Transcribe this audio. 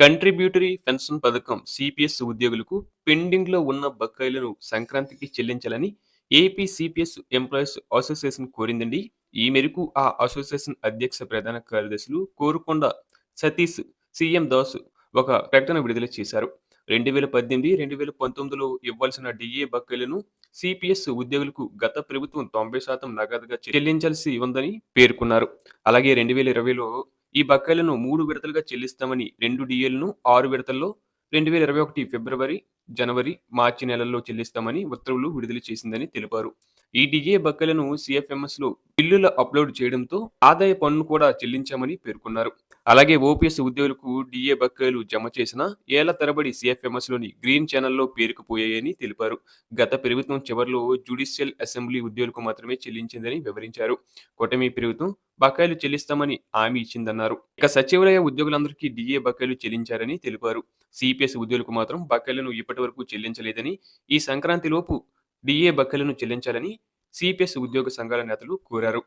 Contributory pension పథకం CPS ఉద్యోగులకు పెండింగ్లో ఉన్న బకాయిలను సంక్రాంతికి చెల్లించాలని ఏపీ సిపిఎస్ ఎంప్లాయీస్ అసోసియేషన్ కోరిందండి. ఈ మేరకు ఆ అసోసియేషన్ అధ్యక్ష ప్రధాన కార్యదర్శులు కోరుకొండ సతీష్ సీఎం దాస్ ఒక ప్రకటన విడుదల చేశారు. రెండు వేల పద్దెనిమిది రెండు వేల పంతొమ్మిదిలో ఇవ్వాల్సిన డిఏ బకాయిలను సిపిఎస్ ఉద్యోగులకు గత ప్రభుత్వం తొంభై శాతం నగదుగా చెల్లించాల్సి ఉందని పేర్కొన్నారు. అలాగే రెండు వేల ఇరవైలో ఈ బకాయిలను మూడు విడతలుగా చెల్లిస్తామని రెండు డిఏలను ఆరు విడతల్లో రెండు వేల ఇరవై ఒకటి ఫిబ్రవరి జనవరి మార్చి నెలల్లో చెల్లిస్తామని ఉత్తర్వులు విడుదల చేసిందని తెలిపారు. ఈ డిఏ బకాయిలను సిఎఫ్ఎంఎస్లో బిల్లుల అప్లోడ్ చేయడంతో ఆదాయ పన్ను కూడా చెల్లించామని పేర్కొన్నారు. అలాగే ఓపీఎస్ ఉద్యోగులకు డిఏ బకాయిలు జమ చేసిన ఏళ్ళ తరబడి సిఎఫ్ఎంఎస్లోని గ్రీన్ ఛానల్లో పేరుకుపోయాయని తెలిపారు. గత ప్రభుత్వం చివరిలో జ్యుడిషియల్ అసెంబ్లీ ఉద్యోగులకు మాత్రమే చెల్లించిందని వివరించారు. కూటమి ప్రభుత్వం బకాయిలు చెల్లిస్తామని హామీ ఇచ్చిందన్నారు. ఇక సచివాలయ ఉద్యోగులందరికీ డిఏ బకాయిలు చెల్లించారని తెలిపారు. సిపిఎస్ ఉద్యోగులకు మాత్రం బకాయిలను ఇప్పటి వరకు చెల్లించలేదని ఈ సంక్రాంతిలోపు డిఏ బకాయిలను చెల్లించాలని సిపిఎస్ ఉద్యోగ సంఘాల నేతలు కోరారు.